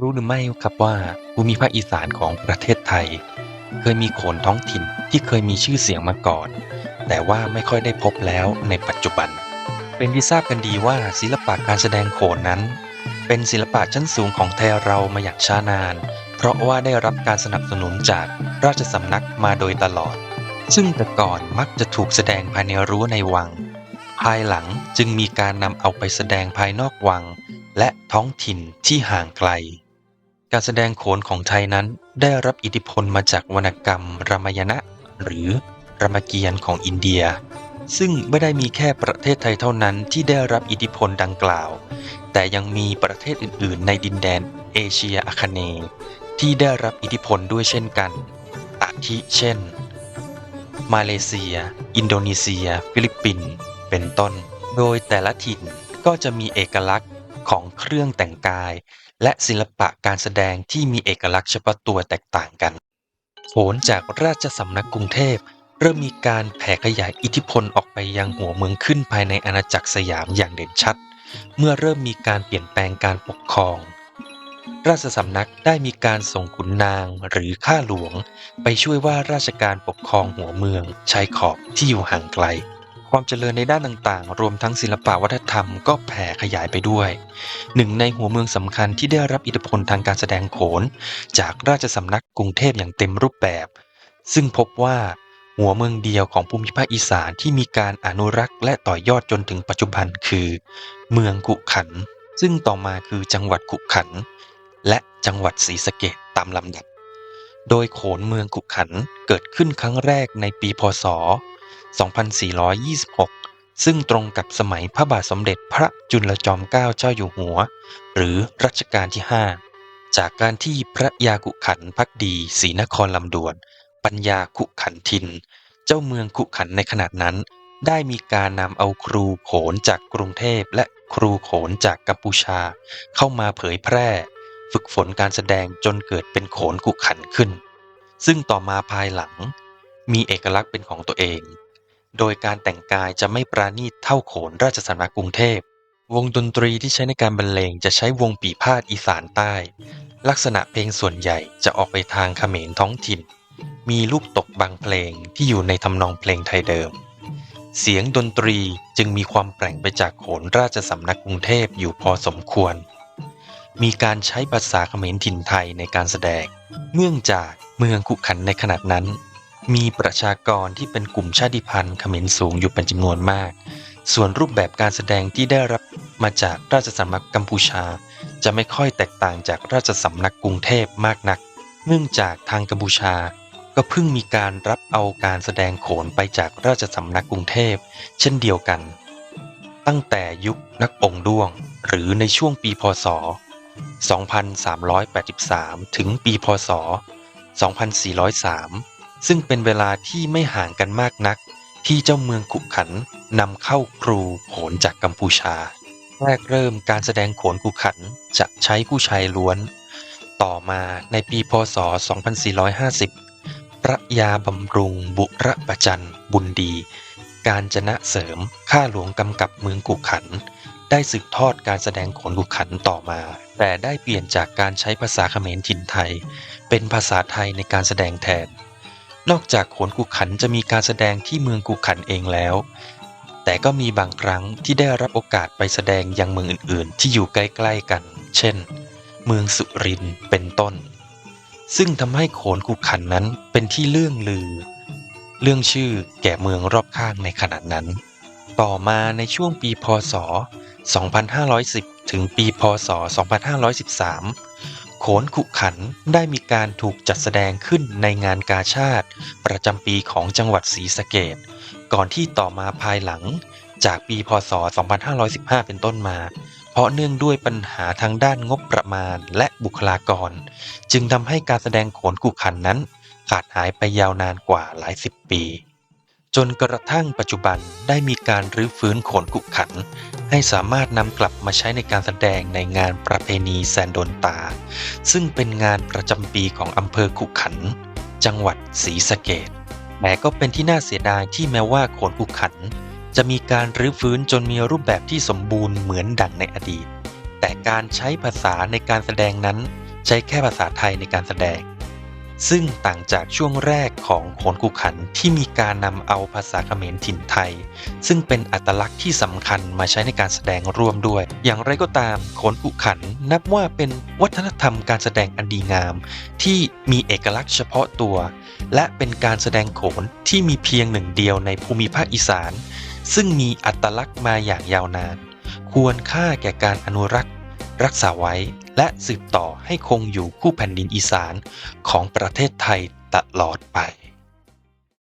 รู้หรือไม่ครับว่าภูมิภาคอีสานของประเทศไทย เคยมีโขนท้องถิ่นที่เคยมีชื่อเสียงมาก่อน แต่ว่าไม่ค่อยได้พบแล้วในปัจจุบัน เป็นที่ทราบกันดีว่าศิลปะการแสดงโขนนั้น เป็นศิลปะชั้นสูงของไทยเรามาอย่างช้านาน เพราะว่าได้รับการสนับสนุนจากราชสำนักมาโดยตลอด ซึ่งแต่ก่อนมักจะถูกแสดงภายในรั้วในวัง ภายหลังจึงมีการนำเอาไปแสดงภายนอกวัง และท้องถิ่นที่ห่างไกล การแสดงโขนของไทยนั้นได้รับอิทธิพลมาจากวรรณกรรมรามายณะ หรือรามเกียรติ์ของอินเดีย ซึ่งไม่ได้มีแค่ประเทศไทยเท่านั้นที่ได้รับอิทธิพลดังกล่าว แต่ยังมีประเทศอื่น ๆ ในดินแดนเอเชียอาคเนย์ที่ได้รับอิทธิพลด้วยเช่นกันอาทิเช่น มาเลเซีย อินโดนีเซีย ฟิลิปปินส์เป็นต้น โดยแต่ละถิ่นก็จะมีเอกลักษณ์ของเครื่องแต่งกาย และศิลปะการแสดงที่มีเอกลักษณ์เฉพาะตัวแตกต่างกันโขนจากราชสำนักกรุงเทพ เริ่มมีการแผ่ขยายอิทธิพลออกไปยังหัวเมืองขึ้นภายในอาณาจักรสยามอย่างเด่นชัด เมื่อเริ่มมีการเปลี่ยนแปลงการปกครอง ราชสำนักได้มีการส่งขุนนางหรือข้าหลวง ไปช่วยว่าราชการปกครองหัวเมืองชายขอบที่อยู่ห่างไกล ความเจริญในด้านต่างๆ รวมทั้งศิลปวัฒนธรรมก็แผ่ขยายไปด้วย หนึ่งในหัวเมืองสำคัญที่ได้รับอิทธิพลทางการแสดงโขน จากราชสำนักกรุงเทพอย่างเต็มรูปแบบ ซึ่งพบว่าหัวเมืองเดียวของภูมิภาคอีสานที่มีการอนุรักษ์และต่อยอดจนถึงปัจจุบันคือ เมืองขุขัน ซึ่งต่อมาคือจังหวัดขุขัน และจังหวัดศรีสะเกษตามลำดับ โดยโขนเมืองขุขันเกิดขึ้นครั้งแรกในปีพศ 2426 ซึ่งตรงกับสมัยพระบาทสมเด็จพระจุลจอมเกล้าเจ้าอยู่หัว หรือรัชกาลที่ 5 จากการที่พระยาขุขันพักดีศรีนครลำดวน ปัญญาขุขันทิน เจ้าเมืองขุขันในขณะนั้น ได้มีการนำเอาครูโขนจากกรุงเทพและครูโขนจากกัมพูชา เข้ามาเผยแพร่ ฝึกฝนการแสดงจนเกิดเป็นโขนขุขันขึ้น ซึ่งต่อมาภายหลัง มีเอกลักษณ์เป็นของตัวเอง โดยการแต่งกายจะไม่ปราณีตเท่าโขนราชสำนักกรุงเทพ วงดนตรีที่ใช้ในการบรรเลงจะใช้วงปีพาดอีสานใต้ ลักษณะเพลงส่วนใหญ่จะออกไปทางเขมรท้องถิ่น มีลูกตกบางเพลงที่อยู่ในทำนองเพลงไทยเดิม เสียงดนตรีจึงมีความแปลงไปจากโขนราชสำนักกรุงเทพอยู่พอสมควรมีการใช้ภาษาเขมรถิ่นไทยในการแสดง เนื่องจากเมืองขุขันในขณะนั้น มีประชากรที่เป็นกลุ่มชาติพันธุ์เขมรสูงอยู่เป็นจำนวนมาก ส่วนรูปแบบการแสดงที่ได้รับมาจากราชสำนักกัมพูชา จะไม่ค่อยแตกต่างจากราชสำนักกรุงเทพมากนัก เนื่องจากทางกัมพูชา ก็เพิ่งมีการรับเอาการแสดงโขนไปจากราชสำนักกรุงเทพ เช่นเดียวกัน ตั้งแต่ยุคนักองด้วง หรือในช่วงปีพศ 2383 ถึงปีพศ 2403 ซึ่งเป็นเวลาที่ไม่ห่างกันมากนัก ที่เจ้าเมืองขุขันนำเข้าครูโขนจากกัมพูชา แรกเริ่มการแสดงโขนขุขันจะใช้ผู้ชายล้วน ต่อมาในปีพศ 2450 พระยาบำรุงบุระประจันบุญดี การจนะเสริมข้าหลวงกำกับเมืองกุขัน ได้สืบทอดการแสดงโขนกุขันต่อมา แต่ได้เปลี่ยนจากการใช้ภาษาเขมรถิ่นไทย เป็นภาษาไทยในการแสดงแทน นอกจากโขนกุขันจะมีการแสดงที่เมืองกุขันเองแล้ว แต่ก็มีบางครั้งที่ได้รับโอกาสไปแสดงยังเมืองอื่นๆ ที่อยู่ใกล้ๆกัน เช่น เมืองสุรินเป็นต้น ซึ่งทำให้โขนกุขันนั้นเป็นที่เลื่องลือ เรื่องชื่อแก่เมืองรอบข้างในขณะนั้น ต่อมาในช่วงปีพศ 2510 ถึงปีพศ 2513 โขนขุขันได้มีการถูกจัดแสดงขึ้นในงานกาชาติ ประจำปีของจังหวัดศรีสะเกดก่อนที่ต่อมาภายหลังจากปีพศ 2515 เป็นต้นมา เพราะเนื่องด้วยปัญหาทางด้านงบประมาณและบุคลากร จึงทำให้การแสดงโขนกุขันนั้น ขาดหายไปยาวนานกว่าหลายสิบปี จนกระทั่งปัจจุบันได้มีการรื้อฟื้นโขนกุขัน ให้สามารถนำกลับมาใช้ในการแสดงในงานประเพณีแซนโดนตา ซึ่งเป็นงานประจำปีของอำเภอขุขัน จังหวัดศรีสะเกดแต่ก็เป็นที่น่าเสียดายที่แม้ว่าโขนกุขัน จะมีการรื้อฟื้นจนมีรูปแบบที่สมบูรณ์เหมือนดังในอดีต แต่การใช้ภาษาในการแสดงนั้น ใช้แค่ภาษาไทยในการแสดง ซึ่งต่างจากช่วงแรกของโขนกุขันที่มีการนำเอาภาษาเขมรถิ่นไทย ซึ่งเป็นอัตลักษณ์ที่สำคัญมาใช้ในการแสดงร่วมด้วย อย่างไรก็ตามโขนกุขันนับว่าเป็นวัฒนธรรมการแสดงอันดีงาม ที่มีเอกลักษณ์เฉพาะตัว และเป็นการแสดงโขนที่มีเพียงหนึ่งเดียวในภูมิภาคอีสาน ซึ่งมีอัตลักษณ์มาอย่างยาวนาน ควรค่าแก่การอนุรักษ์ รักษาไว้ และสืบต่อให้คงอยู่คู่แผ่นดินอีสานของประเทศไทยตลอดไป